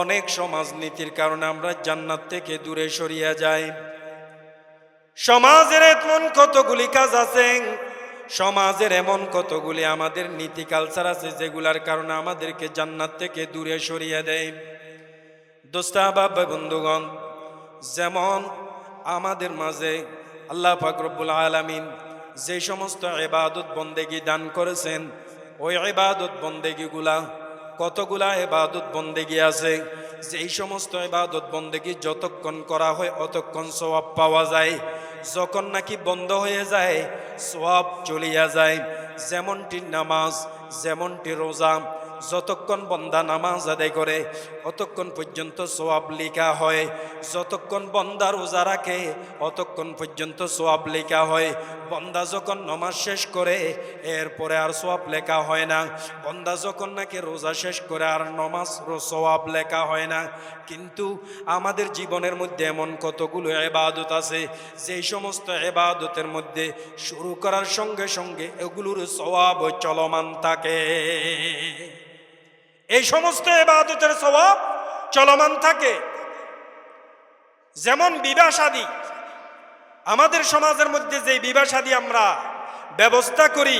অনেক সমাজনীতির কারণে আমরা জান্নাত থেকে দূরে সরিয়া যাই। সমাজের এমন কতগুলি কাজ আছে, সমাজের এমন কতগুলি আমাদের নীতি কালচার আছে যেগুলার কারণে আমাদেরকে জান্নাত থেকে দূরে সরিয়ে দেয়। দোস্তা বাবা বন্ধুগণ, যেমন আমাদের মাঝে আল্লাহ ফাকরবুল আলমিন যে সমস্ত এবাদত বন্দেগি দান করেছেন, ওই এবাদত বন্দেগিগুলা কতগুলা এবাদত বন্দেগি আছে? যেই সমস্ত এবাদত বন্দেগি যতক্ষণ করা হয়, অতক্ষণ সবাব পাওয়া যায়। যখন নাকি বন্ধ হয়ে যায় সবাব চলিয়া যায়। যেমনটি নামাজ, যেমনটি রোজা যতক্ষণ বন্দা নামাজ আদায় করে, অতক্ষণ পর্যন্ত সোয়াব লেখা হয়। যতক্ষণ বন্দা রোজা রাখে, অতক্ষণ পর্যন্ত সোয়াব লেখা হয়। বন্দা যখন নমাজ শেষ করে, এরপরে আর সোয়াব লেখা হয় না। বন্দা যখন নাকি রোজা শেষ করে, আর নমাজ সোয়াব লেখা হয় না। কিন্তু আমাদের জীবনের মধ্যে এমন কতগুলো এবাদত আছে, যেই সমস্ত এবাদতের মধ্যে শুরু করার সঙ্গে সঙ্গে এগুলোর সওয়াব চলমান থাকে। এই সমস্ত এবাদতের স্বভাব চলমান থাকে। যেমন বিবাহ সাদী। আমাদের সমাজের মধ্যে যে বিবাহ আমরা ব্যবস্থা করি,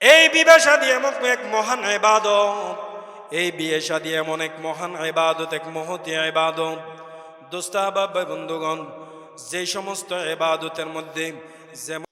এই বিবাহ সাদী এমন এক মহান এবাদত এই বিয়ে সাদী এমন এক মহান এবাদত এক মহতি এবাদত দোস্তাবাব বন্ধুগণ, যে সমস্ত এবাদতের মধ্যে যেমন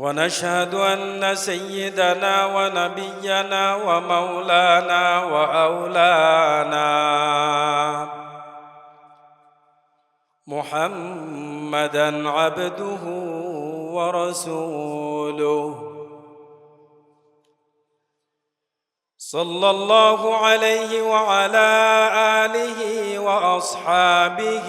ونشهد أن سيدنا ونبينا ومولانا وأولانا محمدا عبده ورسوله. صلى الله عليه وعلى آله وأصحابه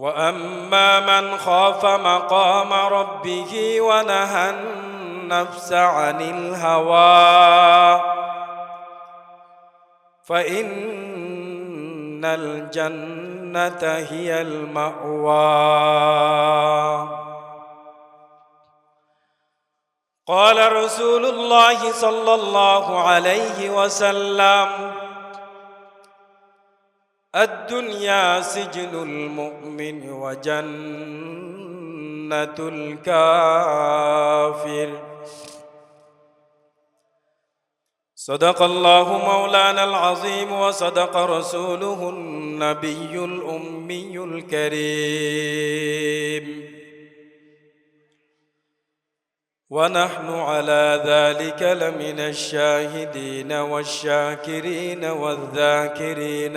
وأما من خاف مقام ربه ونهى النفس عن الهوى فإن الجنة هي المأوى. قال رسول الله صلى الله عليه وسلم الدنيا سجن المؤمن وجنة الكافر. صدق الله مولانا العظيم وصدق رسوله النبي الأمي الكريم. ونحن على ذلك لمن الشاهدين والشاكرين والذاكرين.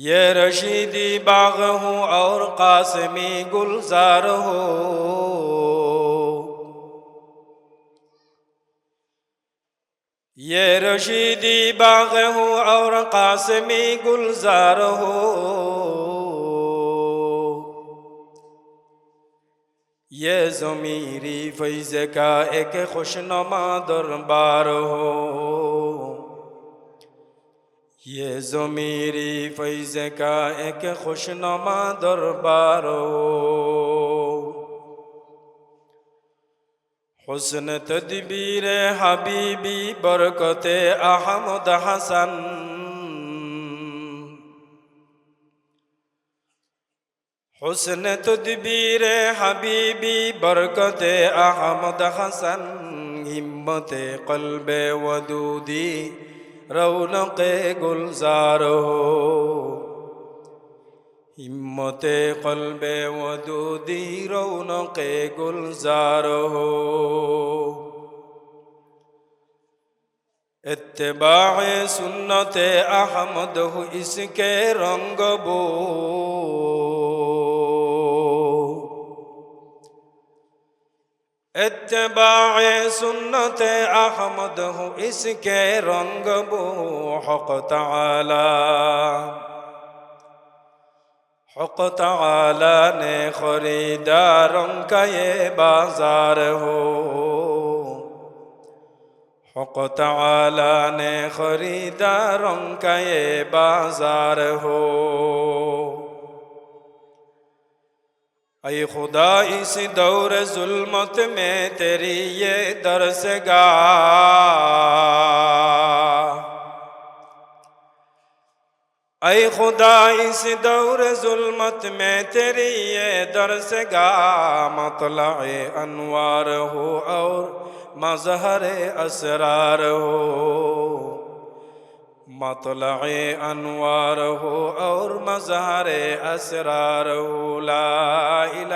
یہ رشیدی باغ ہوں اور قاسمی گلزار ہو۔ یہ رشیدی باغ ہوں اور قاسمی گلزار ہو۔ یہ زمیری فیض کا ایک خوشنما دربار ہو۔ یہ ضمیری فیض کا ایک خوشنما دربارو حسن تدبیر حبیبی برکت احمد حسن حسن تدبیر حبیبی برکت احمد حسن ہمت قلب ودودی রৌনক গুলজার হিম্মতে কলবে মদুদি রৌনক গুলজার এতে سنت احمد ہو اس کے رنگ اتباع سنت احمد ہو اس کے رنگ بو حق تعالی حق تعالی نے خریداروں کا یہ بازار ہو حق تعالی نے خریداروں کا یہ بازار ہو اے خدا، اس دور ظلمت میں تیری یہ درس گا اے خدا، اس دور ظلمت میں تیری یہ درس گا مطلع انوار ہو اور مظہر اسرار ہو۔ مطلع انوار ہو اور مظہر اسرار ہو لا الہ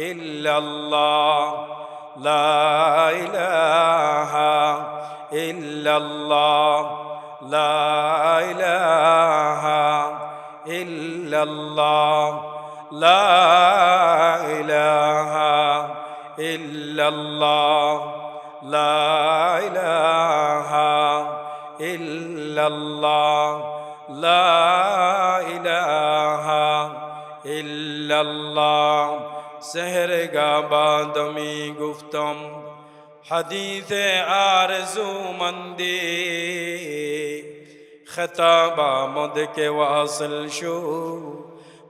الا اللہ لا الہ الا اللہ لا الہ الا اللہ لا الہ الا اللہ لا الہ إلا الله لا إله إلا الله. سهر قابا دمي گفتم حدیث آرزو مندی. خطاب آمد کے واصل شو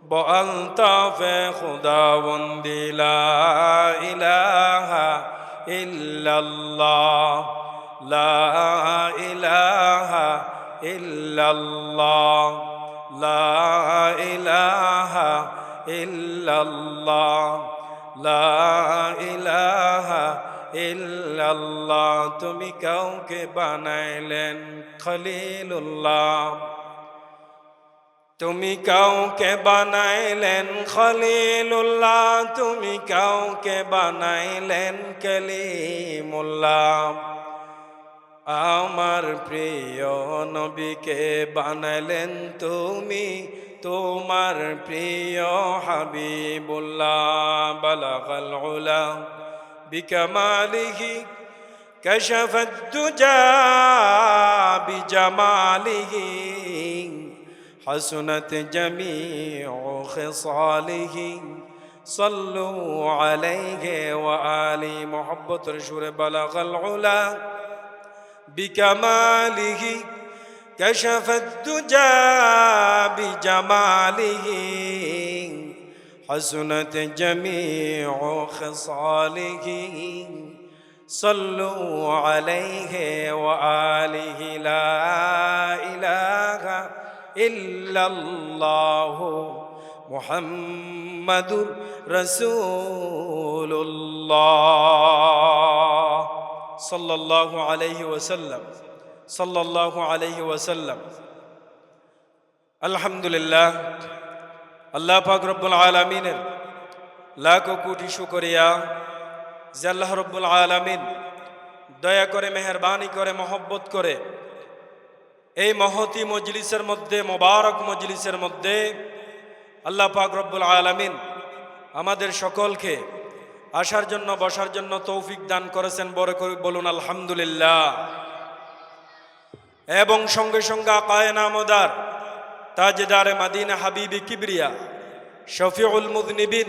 بو الطاف خداوندی. لا الہ إلا اللہ لا إله إلا الله لا إله إلا الله لا إله إلا الله তুমি কাউকে বানাইলেন খলিলুল্লাহ তুমি কাউকে বানাইলেন খলিলুল্লাহ তুমি কাউকে বানাইলেন কলিমুল্লাহ আমার প্রিয় নবীকে বানাইলেন তুমি তোমার প্রিয় হাবিবুল্লাহ বালাগাল উলা بكماله كشف الدجى بجماله حسنت جميع خصاله صلوا عليه وآله محبة رسول بلغ العلا بكماله كشف الدجى بجماله. حسنت جميع خصاله. صلوا عليه وآله لا إله إلا الله. محمد رسول الله. সাল্লাহু আলহি ওসাল্লাম সাল্লাহ আলহি ওসাল্লাম আলহামদুলিল্লাহ, আল্লাহ ফাকরবুল আলমিনের লাখ কোটি শুকরিয়া যে আল্লাহ রব্বুল আলমিন দয়া করে, মেহরবানি করে, মহব্বত করে এই মহতি মজলিসের মধ্যে, মোবারক মজলিসের মধ্যে আল্লাহ পাক রব্বুল আলমিন আমাদের সকলকে আসার জন্য, বসার জন্য তৌফিক দান করেছেন। বড় করে বলুন, আলহামদুলিল্লাহ। এবং সঙ্গে সঙ্গে আকায় নামদার তাজদারে মাদিনা হাবিবি কিবরিয়া, শফিউল মুদনিবিন,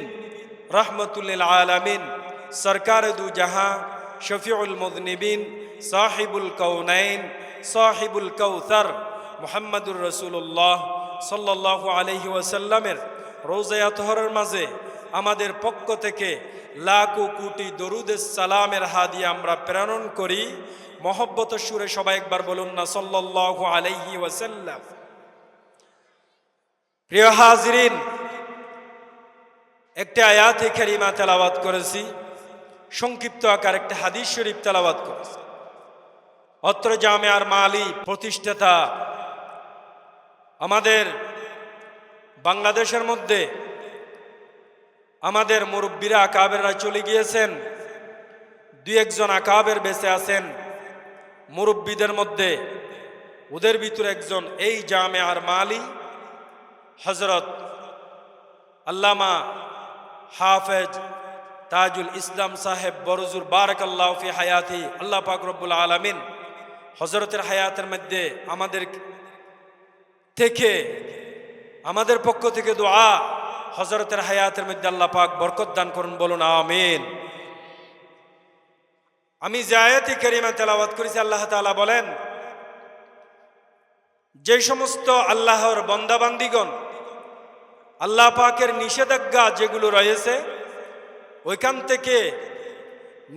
রহমতুল্লিল আলামিন, সরকার দু জাহাঁ, শফিউল মুদনিবিন, সাহিবুল কৌনাইন সাহিবুল কৌথর মোহাম্মদুর রসুল্লাহ সাল্লাহ আলহি ওয়াসাল্লামের রোজায়াতহরের মাঝে আমাদের পক্ষ থেকে লাখো কোটি দরুদের সালামের হাদিয়া আমরা প্রেরণ করি। মহব্বত সুরে সবাই একবার বলুন না সাল্লাহ আলাইহি ওয়াসাল্লাম। প্রিয় হাজরিন, একটি আয়াতে কারিমা তেলাওয়াত করেছি, সংক্ষিপ্ত আকার একটা হাদিস শরীফ তেলাওয়াত করেছি। অত্র জামেয়ার মালি প্রতিষ্ঠাতা আমাদের বাংলাদেশের মধ্যে আমাদের মুরব্বীরা আকাবেররা চলে গিয়েছেন। দু একজন আকাবের বেঁচে আছেন। মুরব্বীদের মধ্যে ওদের ভিতরে একজন এই জামে আর মালি হজরত আল্লামা হাফেজ তাজুল ইসলাম সাহেব বরজুর বারক আল্লাহ ফি হায়াতি, আল্লাহ পাক রব্বুল আলমিন হজরতের হায়াতের মধ্যে আমাদের থেকে, আমাদের পক্ষ থেকে দোয়া হজরতের হায়াতের মধ্যে আল্লাহ পাক বরকত দান করুন, বলুন আমিন। আমি জায়াতি করিমা তেলাওয়াত করেছি, আল্লাহ তাআলা বলেন, যে সমস্ত আল্লাহর বন্দাবান্দিগণ, আল্লাহ পাকের নিষেধাজ্ঞা যেগুলো রয়েছে, ওইখান থেকে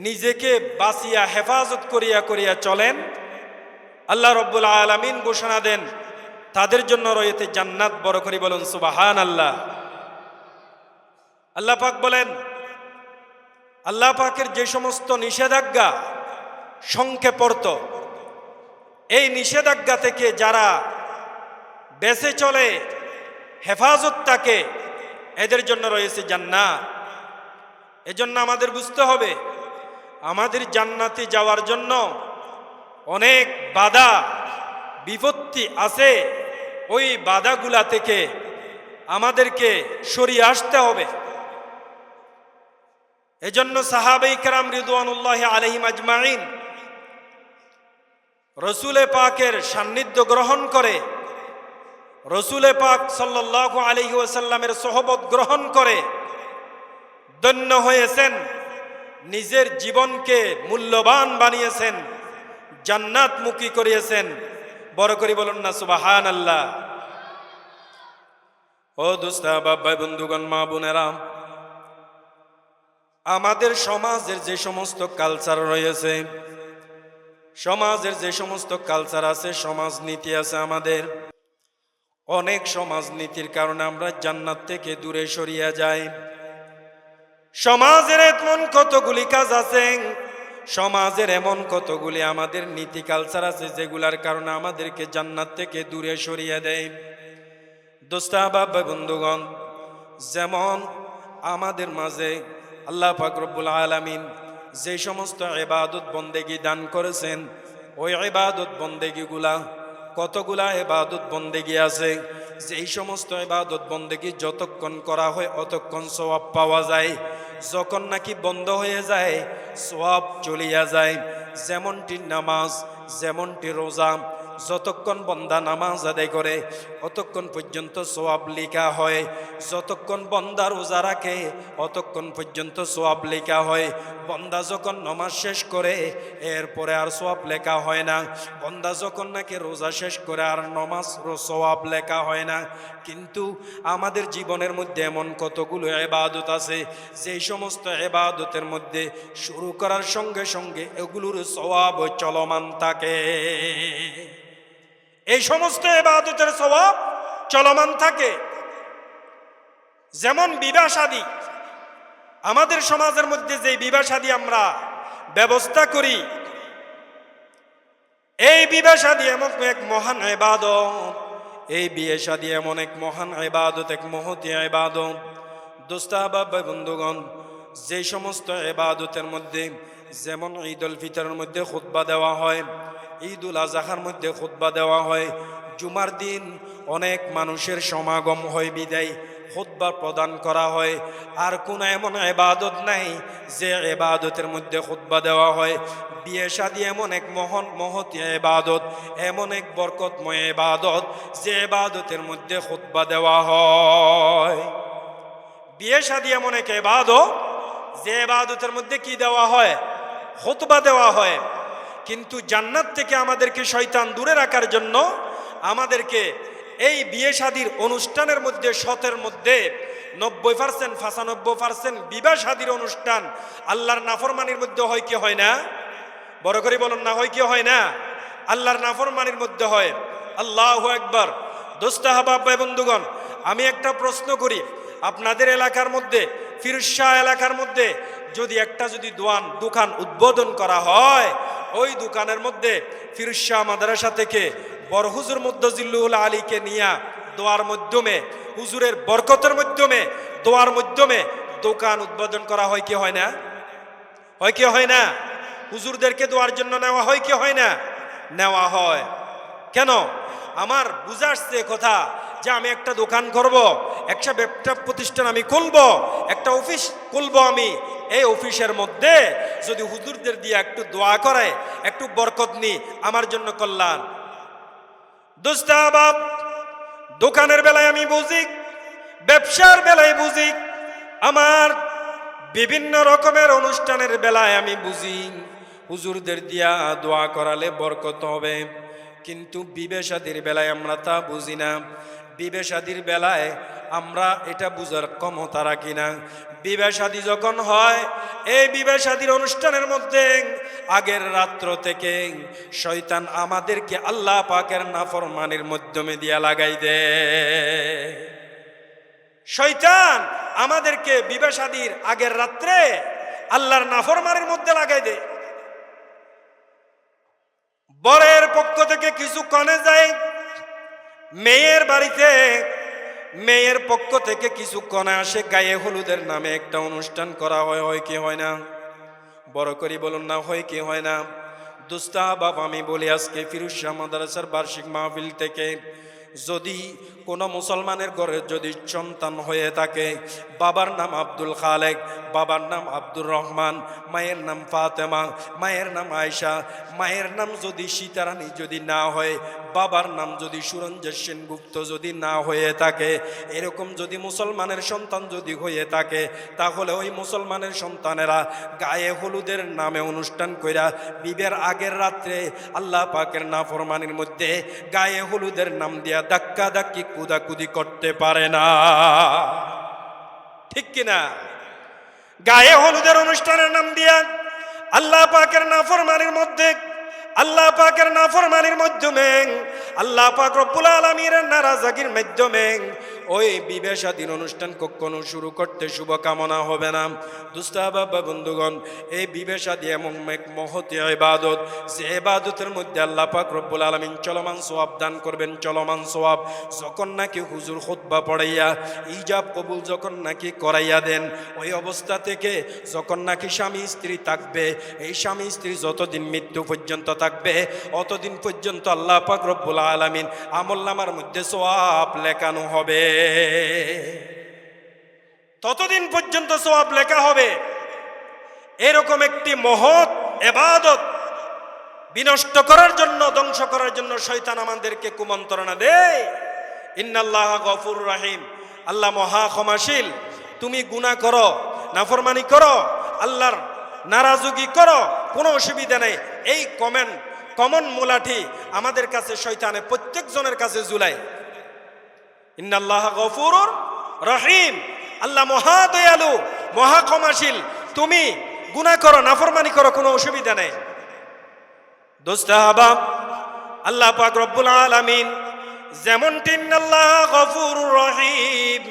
নিজেকে বাঁচিয়া, হেফাজত করিয়া করিয়া চলেন। আল্লাহ রব্বুল আলমিন ঘোষণা দেন, তাদের জন্য রয়েছে জান্নাত, বড় করি বলুন সুবাহান আল্লাহ আল্লাহ পাক বলেন, আল্লাহ পাকের যে সমস্ত নিষেধাজ্ঞা সংক্ষেপর্ত, এই নিষেধাজ্ঞা থেকে যারা বেঁচে চলে, হেফাজত তাকে এদের জন্য রয়েছে জান্নাত। এজন্য আমাদের বুঝতে হবে, আমাদের জান্নাতে যাওয়ার জন্য অনেক বাধা, বিপত্তি আছে। ওই বাধাগুলা থেকে আমাদেরকে সরিয়ে আসতে হবে। এজন্য সাহাবাই কারাম রিদওয়ানুল্লাহ আলহিম আজমাইন রসুলে পাকের সান্নিধ্য গ্রহণ করে, রসুলে পাক সাল্লাহ আলহি ওসাল্লামের সহবত গ্রহণ করে, ধন্য হয়েছেন, নিজের জীবনকে মূল্যবান বানিয়েছেন, জান্নাতমুখী করিয়েছেন। বড় করে বলুন না সুবাহান আল্লাহ ও দুস্তা বাবাই বন্ধুগণ, মা বোনেরাম আমাদের সমাজের যে সমস্ত কালচার রয়েছে, সমাজের যে সমস্ত কালচার আছে সমাজ নীতি আছে আমাদের, অনেক সমাজ নীতির কারণে আমরা জান্নাত থেকে দূরে সরিয়ে যাই। সমাজের এমন কতগুলি কাজ আছে, সমাজের এমন কতগুলি আমাদের নীতি কালচার আছে, যেগুলার কারণে আমাদেরকে জান্নাত থেকে দূরে সরিয়ে দেয়। দোস্তা বাবা বন্ধুগণ, যেমন আমাদের মাঝে আল্লাহ ফাকরবুল আলমিন যে সমস্ত এবাদত বন্দেগি দান করেছেন, ওই এবাদত বন্দেগিগুলা কতগুলা এবাদত বন্দেগি আছে? যেই সমস্ত এবাদত বন্দেগি যতক্ষণ করা হয় অতক্ষণ সবাব পাওয়া যায়। যখন নাকি বন্ধ হয়ে যায় সবাব চলিয়া যায়। যেমনটি নামাজ, যেমনটি রোজা যতক্ষণ বন্দা নামাজ আদায় করে, অতক্ষণ পর্যন্ত সোয়াব লেখা হয়। যতক্ষণ বন্দা রোজা রাখে, অতক্ষণ পর্যন্ত সোয়াব লেখা হয়। বন্দা যখন নমাজ শেষ করে, এরপরে আর সোয়াব লেখা হয় না। বন্দা যখন নাকি রোজা শেষ করে, আর নমাজ সোয়াব লেখা হয় না। কিন্তু আমাদের জীবনের মধ্যে এমন কতগুলো এবাদত আছে, যেই সমস্ত এবাদতের মধ্যে শুরু করার সঙ্গে সঙ্গে এগুলোর সওয়াব চলমান থাকে। এই সমস্ত এবাদতের স্বভাব চলমান থাকে। যেমন বিবাহ বিবাসাদি আমাদের সমাজের মধ্যে যে বিবাসাদি আমরা ব্যবস্থা করি, এই বিবাহ বিবাসাদি এমন এক মহান এবাদত এই বিয়ে শাদী এমন এক মহান এবাদত এক মহতি এবাদত দোস্তাবাব বন্ধুগণ, যে সমস্ত এবাদতের মধ্যে, যেমন ঈদ উল ফিতরের মধ্যে খুতবা দেওয়া হয় ঈদুল আজহার মধ্যে খুতবা দেওয়া হয়। জুমার দিন অনেক মানুষের সমাগম হয়, বিদায় খুতবা প্রদান করা হয়। আর কোনো এমন এবাদত নাই যে এবাদতের মধ্যে খুতবা দেওয়া হয়। বিয়ে শাদী এমন এক মহন মহতি এবাদত এমন এক বরকতময় এবাদত যে এবাদতের মধ্যে খুতবা দেওয়া হয়। বিয়ে শাদী এমন এক এবাদত যে এবাদতের মধ্যে কি দেওয়া হয়? খুতবা দেওয়া হয়। কিন্তু জান্নাত থেকে আমাদেরকে শয়তান দূরে রাখার জন্য আমাদেরকে এই বিয়ে শাদির অনুষ্ঠানের মধ্যে, শতের মধ্যে, নব্বই পার্সেন্ট পঁচানব্বই পার্সেন্ট বিবাহ শাদির অনুষ্ঠান আল্লাহর নাফরমানির মধ্যে হয় কি হয় না? বড় করে বলুন, না হয় কি হয় না? আল্লাহর নাফরমানির মধ্যে হয়। আল্লাহ একবার দোস্তাহাবাব ভাই বন্ধুগণ, আমি একটা প্রশ্ন করি। আপনাদের এলাকার মধ্যে ফিরশাহ এলাকার মধ্যে যদি একটা যদি দোয়ান, দোকান উদ্বোধন করা হয় ওই দোকানের মধ্যে ফিরশাহ মাদ্রাসা থেকে বড় হুজুর মুদ্দজিল্লুল আলীকে নিয়ে দোয়ার মাধ্যমে, হুজুরের বরকতের মাধ্যমে, দোয়ার মাধ্যমে দোকান উদ্বোধন করা হয় কি হয় না? হয় কি হয় না? হুজুরদেরকে দোয়ার জন্য নেওয়া হয় কি হয় না? নেওয়া হয়। কেন? আমার বুঝে আসছে কথা যে আমি একটা দোকান করব একটা ব্যবসা প্রতিষ্ঠান আমি খুলব, একটা অফিস খুলব আমি। এই অফিসের মধ্যে যদি হুজুরদের দিয়ে একটু দোয়া করে, একটু বরকত নি, আমার জন্য কল্যাণ। দুস্তাবাব দোকানের বেলায় আমি বুঝি, ব্যবসার বেলায় বুঝি, আমার বিভিন্ন রকমের অনুষ্ঠানের বেলায় আমি বুঝি, হুজুরদের দিয়া দোয়া করালে বরকত হবে। কিন্তু বিবেশাদির বেলায় আমরা তা বুঝি না। বিবেশাদির বেলায় আমরা এটা বুঝার ক্ষমতা রাখি না। বিবেশাদি যখন হয়, এই বিবেশাদির অনুষ্ঠানের মধ্যে আগের রাত্র থেকে শয়তান আমাদেরকে আল্লাহ পাকের নাফরমানির মাধ্যমে দিয়া লাগাই দে। শয়তান আমাদেরকে বিবেশাদির আগের রাত্রে আল্লাহর নাফরমানির মধ্যে লাগাই দে। বরের পক্ষ থেকে কিছু কনে যায় মেয়ের বাড়িতে, মেয়ের পক্ষ থেকে কিছু কনে আসে গায়ে হলুদের নামে একটা অনুষ্ঠান করা হয় হয় কি হয় না? বড় করি বলুন না, হয় কি হয় না? দুস্তা বাপ, আমি বলি আজকে ফিরুজ শাহ মাদ্রাসার বার্ষিক মাহফিল থেকে যদি কোনো মুসলমানের ঘরে যদি সন্তান হয়ে থাকে, বাবার নাম আব্দুল খালেক, বাবার নাম আব্দুর রহমান, মায়ের নাম ফাতেমা, মায়ের নাম আয়সা মায়ের নাম যদি সীতারানী যদি না হয় বাবার নাম যদি সুরঞ্জয় সেনগুপ্ত যদি না হয়ে থাকে, এরকম যদি মুসলমানের সন্তান যদি হয়ে থাকে, তাহলে ওই মুসলমানের সন্তানেরা গায়ে হলুদের নামে অনুষ্ঠান কইরা বিবের আগের রাত্রে আল্লাহ পাকের নাফরমানির মধ্যে গায়ে হলুদের নাম দিয়া ধাক্কা ধাক্কি কুদাকুদি করতে পারে না। ঠিক কিনা? গায়ে হলুদের অনুষ্ঠানের নাম দিয়া আল্লাহ পাকের নাফরমানির মধ্যে আল্লাহ পাকের নাফরমানির মাধ্যমে, আল্লাহ পাক রব্বুল আলমীর নারাজাগির মাধ্যমে। ওই বিবেশাধীন অনুষ্ঠান কখনো শুরু করতে শুভকামনা হবে না। দুস্তাবাবা বন্ধুগণ, এই বিবেশাদি এমন এক মহতি ইবাদত, যে ইবাদতের মধ্যে আল্লাহ পাক রব্বুল আলমিন চলমান সোয়াব দান করবেন, চলমান সোয়াব যখন নাকি হুজুর খুতবা পড়াইয়া ইজাব কবুল যখন নাকি করাইয়া দেন, ওই অবস্থা থেকে যখন নাকি স্বামী স্ত্রী থাকবে, এই স্বামী স্ত্রী যতদিন মৃত্যু পর্যন্ত থাকবে অতদিন পর্যন্ত আল্লাহ পাক রব্বুল আলমিন আমল্লামার মধ্যে সোয়াব লেখানো হবে। ততদিন পর্যন্ত সোয়াব লেখা হবে। এরকম একটি মহৎ এবাদত বিনষ্ট করার জন্য, ধ্বংস করার জন্য শয়তান আমাদেরকে কুমন্ত্রণা দেয়। ইন্নাল্লাহ গফুর রাহিম। আল্লাহ মহা ক্ষমাশীল। তুমি গুনাহ করো, নাফরমানি করো, আল্লাহর নারাজুগি করো, কোনো অসুবিধা নেই। এই কমেন্ট কমন মোলাঠি আমাদের কাছে শয়তানে প্রত্যেকজনের কাছে জুলাই ইন্নাল্লাহ গফুরুর রহিম। আল্লাহ মহা দয়ালু মহা ক্ষমাশীল তুমি গুনাহ করো, নাফরমানি করো, কোনো অসুবিধা নেই। দোস্তাহাবা আল্লাহ পাক রব্বুল আলামিন যেমন আল্লাহ গফুরুর রহিম,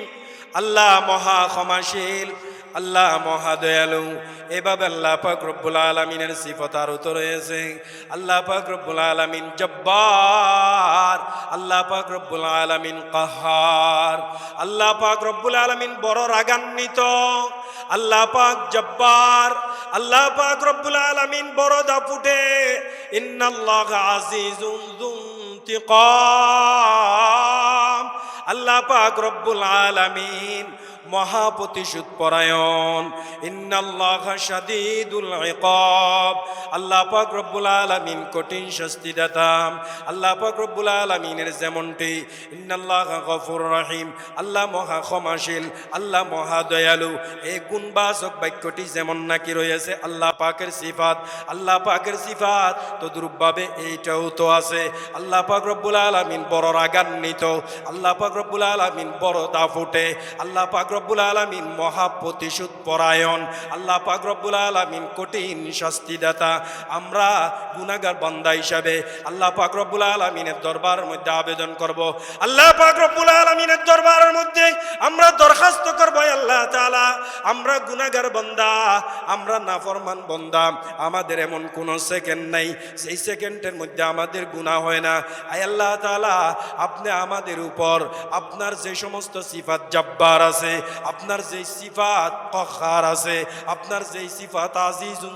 আল্লাহ মহা ক্ষমাশীল আল্লাহ মহাদয়ালু। এভাবে আল্লাহ পাক রব্বুল আলমিনের সিফত আরও তো রয়েছে। আল্লাহ পাক রব্বুল আলমিন জব্বার। আল্লাহ পাক রব্বুল আলমিন কাহার। আল্লাহ পাক রব্বুল আলমিন বড় রাগান্বিত। আল্লাহ পাক জব্বার। আল্লাহ পাক রব্বুল আলামিন বড় দাপুটে। আল্লাহ পাক রব্বুল আলামিন মহাপ্রতিশোধ পরায়ণ। ইন্নাল্লাহ শাদীদুল আল্লাহ পাক রব্বুল আলামিন কঠিন শাস্তি দাতাম। আল্লাহ পাক রব্বুল যেমনটি, ইন্নাল্লাহ গফুর আল্লাহ মহা ক্ষমাশীল, আল্লাহ মহা দয়ালু। এই গুণবাচক বাক্যটি যেমন নাকি রয়েছে, আল্লাহ পাকের সিফাত। আল্লাহ পাকের সিফাত তদ্রুপভাবে এইটাও তো আছে। আল্লাহ পাক রব্বুল আলামিন বড় রাগান্বিত। আল্লাহ পাক রব্বুল আলামিন বড় দাফুটে আল্লাহ পাক রব্বুল আলামিন মহা প্রতিশোধ পরায়ণ। আল্লাহ পাক রব্বুল আলামিন কঠিন শাস্তিদাতা আমরা গুনাহগার বান্দা হিসাবে আল্লাহ পাক রব্বুল আলামিনের দরবারের মধ্যে আবেদন করব। আল্লাহ পাক রব্বুল আলামিনের দরবারের মধ্যে আমরা দরখাস্ত করব আল্লাহ তাআলা। আমরা গুনাহগার বান্দা, আমরা নাফরমান বান্দা। আমাদের এমন কোনো সেকেন্ড নাই। সেই সেকেন্ডের মধ্যে আমাদের গুনাহ হয় না। আয় আল্লাহ তালা আপনি আমাদের উপর আপনার যে সমস্ত সিফাত জব্বার আছে আপনার যে সিফাত কখার আছে, আপনার যে সিফাত আজিজুন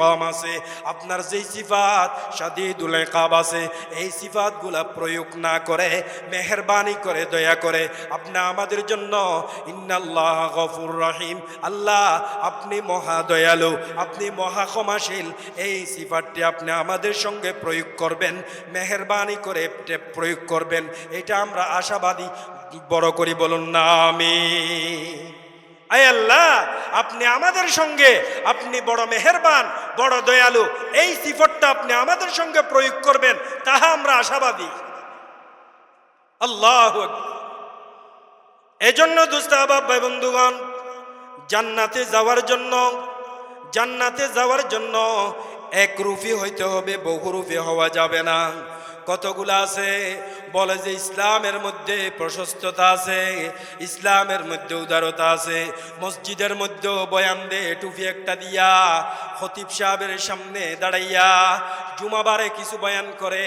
কম আছে, আপনার যে সিফাত শাদীদুল ইকাব আছে, এই সিফাতগুলা প্রয়োগ না করে, মেহেরবানি করে, দয়া করে আপনি আমাদের জন্য ইন্নাল্লাহ গফুর রহিম, আল্লাহ আপনি মহা দয়ালু, আপনি মহা ক্ষমাশীল, এই সিফাতটি আপনি আমাদের সঙ্গে প্রয়োগ করবেন, মেহেরবানি করে প্রয়োগ করবেন, এটা আমরা আশাবাদী বড় করি বলুন না আমি আয় আল্লাহ, আপনি আমাদের সঙ্গে, আপনি বড় মেহেরবান, বড় দয়ালু, এই সিফটটা আপনি আমাদের সঙ্গে প্রয়োগ করবেন, তাহা আমরা আশাবাদী। আল্লাহ এজন্য দুস্তাবাব ভাই বন্ধুগণ, জান্নাতে যাওয়ার জন্য, জান্নাতে যাওয়ার জন্য একরূপী হইতে হবে বহুরূপী হওয়া যাবে না। কতগুলো আছে? বলে যে ইসলামের মধ্যে প্রশস্ততা আছে, ইসলামের মধ্যে উদারতা আছে, মসজিদের মধ্যেও বয়ান দে, টুপি একটা দিয়া, খতিব সাহেবের সামনে দাঁড়াইয়া জুমাবারে কিছু বয়ান করে,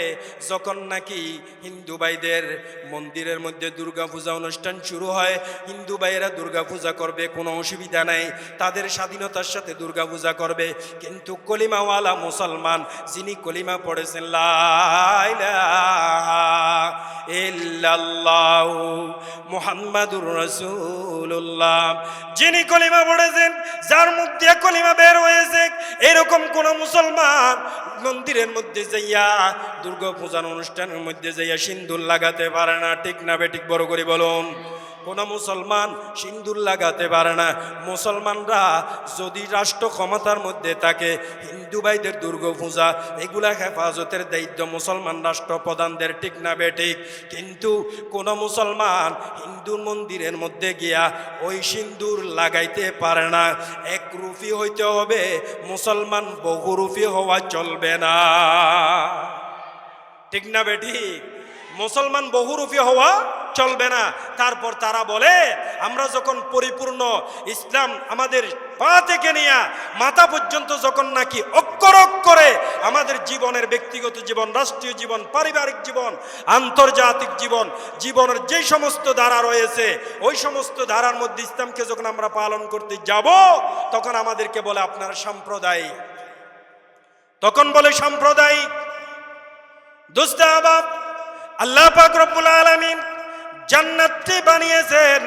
যখন নাকি হিন্দু ভাইদের মন্দিরের মধ্যে দুর্গা পূজা অনুষ্ঠান শুরু হয়, হিন্দু ভাইয়েরা দুর্গা পূজা করবে, কোনো অসুবিধা নাই, তাদের স্বাধীনতার সাথে দুর্গা পূজা করবে, কিন্তু কলিমাওয়ালা মুসলমান, যিনি কলিমা পড়েছেন, লা যিনি কলিমা পড়েছেন, যার মধ্যে কলিমা বের হয়েছে, এরকম কোন মুসলমান মন্দিরের মধ্যে যাইয়া দুর্গা পূজার অনুষ্ঠানের মধ্যে যাইয়া সিন্দুর লাগাতে পারে না। ঠিক না বেঠিক বড় করে বলুন। কোন মুসলমান সিন্দুর লাগাতে পারে না। মুসলমানরা যদি রাষ্ট্র ক্ষমতার মধ্যে থাকে, হিন্দু ভাইদের দুর্গা পূজা এগুলা হেফাজতের দায়িত্ব মুসলমান রাষ্ট্রপ্রধানদের, ঠিক না বেঠিক কিন্তু কোন মুসলমান হিন্দু মন্দিরের মধ্যে গিয়া ওই সিন্দুর লাগাইতে পারে না। এক একরূপী হইতে হবে, মুসলমান বহুরূপী হওয়া চলবে না। ঠিক না বেঠিক মুসলমান বহুরূপী হওয়া চলবে না। তারপর তারা বলে, আমরা যখন পরিপূর্ণ ইসলাম আমাদের পা থেকে নিয়ে মাথা পর্যন্ত যখন নাকি অক্ষর অক্ষরে আমাদের জীবনের ব্যক্তিগত জীবন, রাষ্ট্রীয় জীবন, পারিবারিক জীবন, আন্তর্জাতিক জীবন, জীবনের যে সমস্ত ধারা রয়েছে, ওই সমস্ত ধারার মধ্যে ইসলামকে যখন আমরা পালন করতে যাব, তখন আমাদেরকে বলে আপনার সাম্প্রদায়িক। তখন বলে সাম্প্রদায়িক। দুস্তাবাব আল্লাহ পাক রব্বুল আলামিন জান্নাতটি বানিয়েছেন।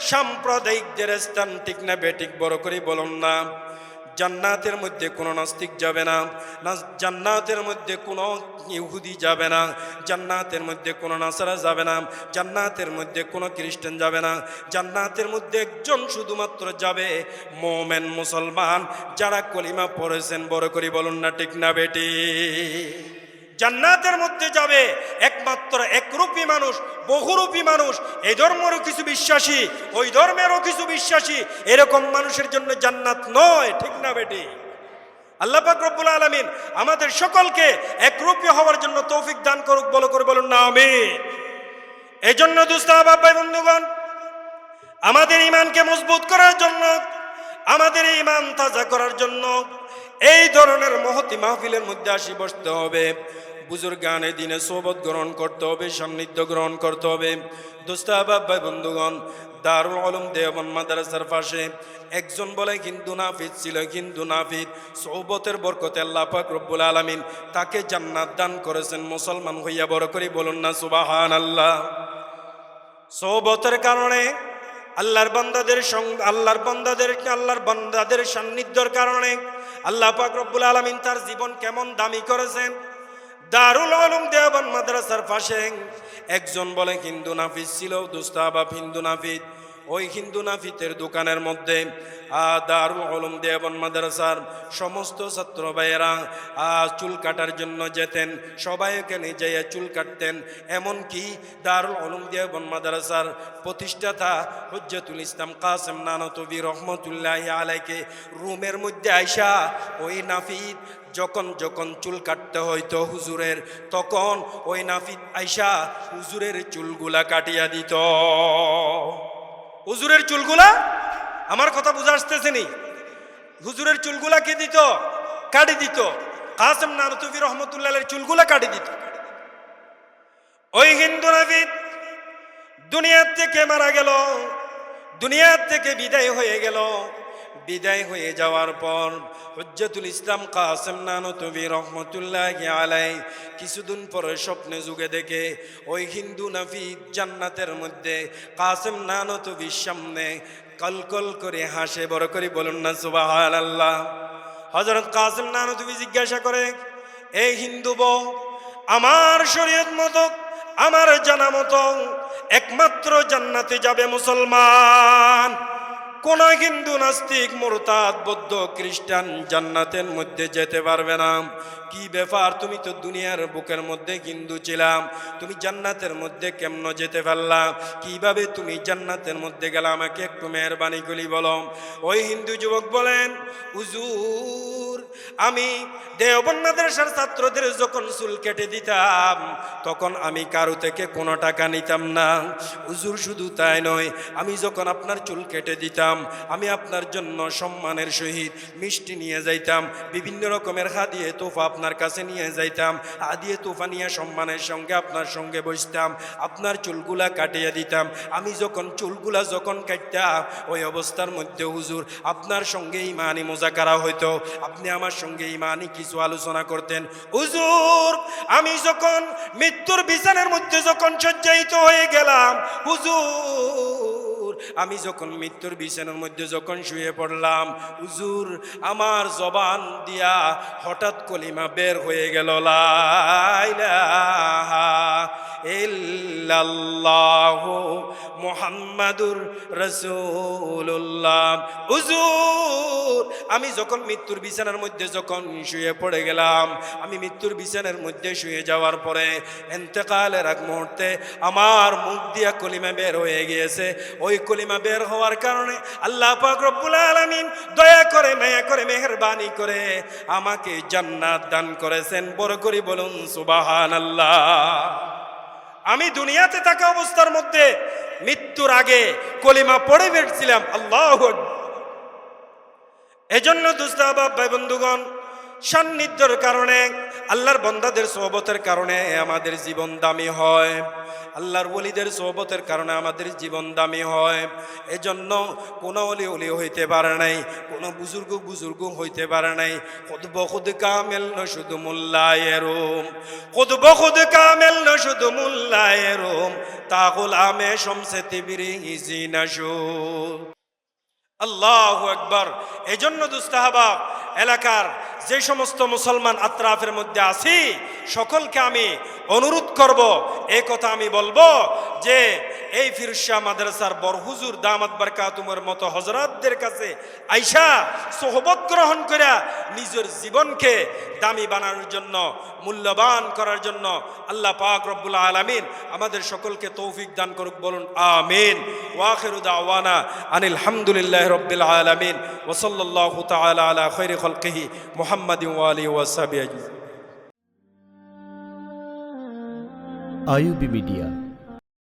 সাম্প্রদায়িকদের স্থান ঠিক না বেঠিক বড় করে বলুন না। জান্নাতের মধ্যে কোনো নাস্তিক যাবে না। জান্নাতের মধ্যে কোনো ইহুদি যাবে না। জান্নাতের মধ্যে কোনো নাসারা যাবে না। জান্নাতের মধ্যে কোনো খ্রিস্টান যাবে না। জান্নাতের মধ্যে একজন শুধুমাত্র যাবে মোমেন মুসলমান। যারা কলিমা পড়েছেন, বড় করে বলুন না ঠিক না বেটি জান্নাতের মধ্যে যাবে একমাত্র একরূপী মানুষ, বহুরূপী মানুষ। এই ধর্মেরও কিছু বিশ্বাসী, ওই ধর্মেরও কিছু বিশ্বাসী। এরকম মানুষের জন্য জান্নাত নয়, ঠিক না বেটি? আল্লাহ পাক রব্বুল আলামিন আমাদের সকলকে একরূপী হওয়ার জন্য তৌফিক দান করুক, বলো করে বলুন না আমি এই জন্য দুস্তাহাব ভাই বন্ধুগণ, আমাদের ইমানকে মজবুত করার জন্য, আমাদের ইমান তাজা করার জন্য এই ধরনের মহতি মাহফিলের মধ্যে আসি বসতে হবে। বুজুর্গানে দিনে সোবত গ্রহণ করতে হবে, সান্নিধ্য গ্রহণ করতে হবে। দোস্তাবাব ভাই বন্ধুগণ, দারুল আলম দেওবন মাদ্রাসার পাশে একজন বলে, হিন্দু নাফিদ ছিল, হিন্দু নাফিদ, সৌবতের বরকতে আল্লাহ পাক রব্বুল আলমিন তাকে জান্নাত দান করেছেন। মুসলমান হইয়া বড় করে বলুন না সুবাহান আল্লাহ সৌবতের কারণে আল্লাহর বান্দাদের আল্লাহর বান্দাদেরকে আল্লাহর বান্দাদের সান্নিধ্যর কারণে আল্লাহ রব্বুল আলমিন তার জীবন কেমন দামি করেছেন। দারুল আলম দেওয়ান মাদ্রাসার পাশে একজন বলে, হিন্দু নাফিজ ছিল দুস্তাবাব হিন্দু নাফিদ ওই হিন্দু নাফিতের দোকানের মধ্যে দারুল দেওয়ান মাদ্রাসার সমস্ত ছাত্র ভাইয়েরা চুল কাটার জন্য যেতেন সবাই এখানে যাইয়া চুল কাটতেন। এমনকি দারুল আলম দেওয়ান মাদ্রাসার প্রতিষ্ঠাতা হজ্জাতুল ইসলাম কাসেম নানতবি রহমতুল্লাহ আলাইকে রুমের মধ্যে আইসা ওই নাফিদ যখন যখন চুল কাটতে হইতো হুজুরের, তখন ওই নাফিদ আইসা হুজুরের চুলগুলা কাটিয়া দিত। হুজুরের চুলগুলা? আমার কথা বুঝা আসতেছে নি। হুজুরের চুলগুলা কে দিত? কাটি দিত। কাসেম নানতুবি রহমতুল্লাহের চুলগুলা কাটি দিত। ওই হিন্দু নাবিদ দুনিয়ার থেকে মারা গেল, দুনিয়ার থেকে বিদায় হয়ে গেল। বিদায় হয়ে যাওয়ার পর হজ্জাতুল ইসলাম কাসেম নানতবি রহমতুল্লাহ আলাই কিছুদিন পরে স্বপ্নে যুগে দেখে ওই হিন্দু নাফিদ জান্নাতের মধ্যে কাসেম নানতবির সামনে কলকল করে হাসে, বড় করে বলুন না সুবাহ আল্লাহ হজরত কাসেম নানতবি জিজ্ঞাসা করে এই হিন্দু বউ, আমার শরীয়ত মতো, আমার জানা মতো, একমাত্র জান্নাতে যাবে মুসলমান? কোন হিন্দু, নাস্তিক, মোরতাদ, বৌদ্ধ, খ্রিস্টান জান্নাতের মধ্যে যেতে পারবে না। কি ব্যাপার? তুমি তো দুনিয়ার বুকের মধ্যে হিন্দু ছিলাম তুমি জান্নাতের মধ্যে কেমন যেতে পারলাম কীভাবে তুমি জান্নাতের মধ্যে গেলাম আমাকে একটু মেহরবানি করি বলো। ওই হিন্দু যুবক বলেন, হুজুর আমি দেওবন মাদ্রাসার ছাত্রদের যখন চুল কেটে দিতাম, তখন আমি কারও থেকে কোনো টাকা নিতাম না। উজুর শুধু তাই নয়, আমি যখন আপনার চুল কেটে দিতাম, আমি আপনার জন্য সম্মানের সহিত মিষ্টি নিয়ে যাইতাম, বিভিন্ন রকমের হাদিয়ে তোফা আপনার কাছে নিয়ে যাইতাম হাদিয়ে তোফা নিয়ে সম্মানের সঙ্গে আপনার সঙ্গে বসতাম, আপনার চুলগুলা কাটিয়ে দিতাম। আমি যখন চুলগুলা যখন কাটতাম, ওই অবস্থার মধ্যে হুজুর, আপনার সঙ্গে ইমানি মোজাকারা হইতো। আপনি আমার সঙ্গে ইমানি কিছু আলোচনা করতেন। হুজুর, আমি যখন মৃত্যুর বিছানার মধ্যে যখন সজ্জায়িত হয়ে গেলাম, হুজুর, আমি যখন মৃত্যুর বিছানার মধ্যে যখন শুয়ে পড়লাম, হুজুর, আমার জবান দিয়া হঠাৎ কলিমা বের হয়ে গেল, লা ইলাহা ইল্লাল্লাহু মুহাম্মাদুর রাসূলুল্লাহ। হুজুর, আমি যখন মৃত্যুর বিছানার মধ্যে যখন শুয়ে পড়ে গেলাম, আমি মৃত্যুর বিছানার মধ্যে শুয়ে যাওয়ার পরে এন্তেকালের এক মুহূর্তে আমার মুখ দিয়া কলিমা বের হয়ে গিয়েছে। ওই কলিমা বের হওয়ার কারণে আল্লাহ পাক রব্বুল আলামিন দয়া করে, মায়া করে, মেহেরবানি করে আমাকে জান্নাত দান করেছেন। বড় করে বলুন, সুবহানাল্লাহ। আমি দুনিয়াতে থাকা অবস্থার মধ্যে মৃত্যুর আগে কলিমা পড়ে বেরছিলাম আল্লাহ এজন্য দুস্তাহ ভাই বন্ধুগণ সান্নিধ্যর কারণে, আল্লাহর বন্দাদের সোহবতের কারণে আমাদের জীবন দামি হয়। আল্লাহর ওলিদের সোহবতের কারণে আমাদের জীবন দামি হয়। এজন্য কোনো অলি অলি হইতে পারে নাই, কোনো বুজুর্গ বুজুর্গ হইতে পারে নাই। খুদ বখুদ কামেল ন শুধু মুল্লায়েরুম খুদ বখুদ কামেল ন শুধু মুল্লায়েরুম তাকুল আমে শমসে তিবিরি ইজি নাশুল আল্লাহ একবার এজন্য দুস্তাহাবা এলাকার যে সমস্ত মুসলমান আত্রাফের মধ্যে আছি, সকলকে আমি অনুরোধ করব এই কথা আমি বলব যে, এই ফিরুশা মাদ্রাসার বরহুজুর দামাত বারকাতুমের মতো হজরতদের কাছে আইসা সোহবত গ্রহণ করে নিজের জীবনকে দামি বানানোর জন্য, মূল্যবান করার জন্য আল্লাহ পাক রব্বুল আলমিন আমাদের সকলকে তৌফিক দান করুক, বলুন আমিন। ওয়াখিরু দাওয়ানা আনিল রব্বিল আলমিন। ওসল্লাহ তাআলা আলা খৈরি খলকিহি আজমাইন আইউবি মিডিয়া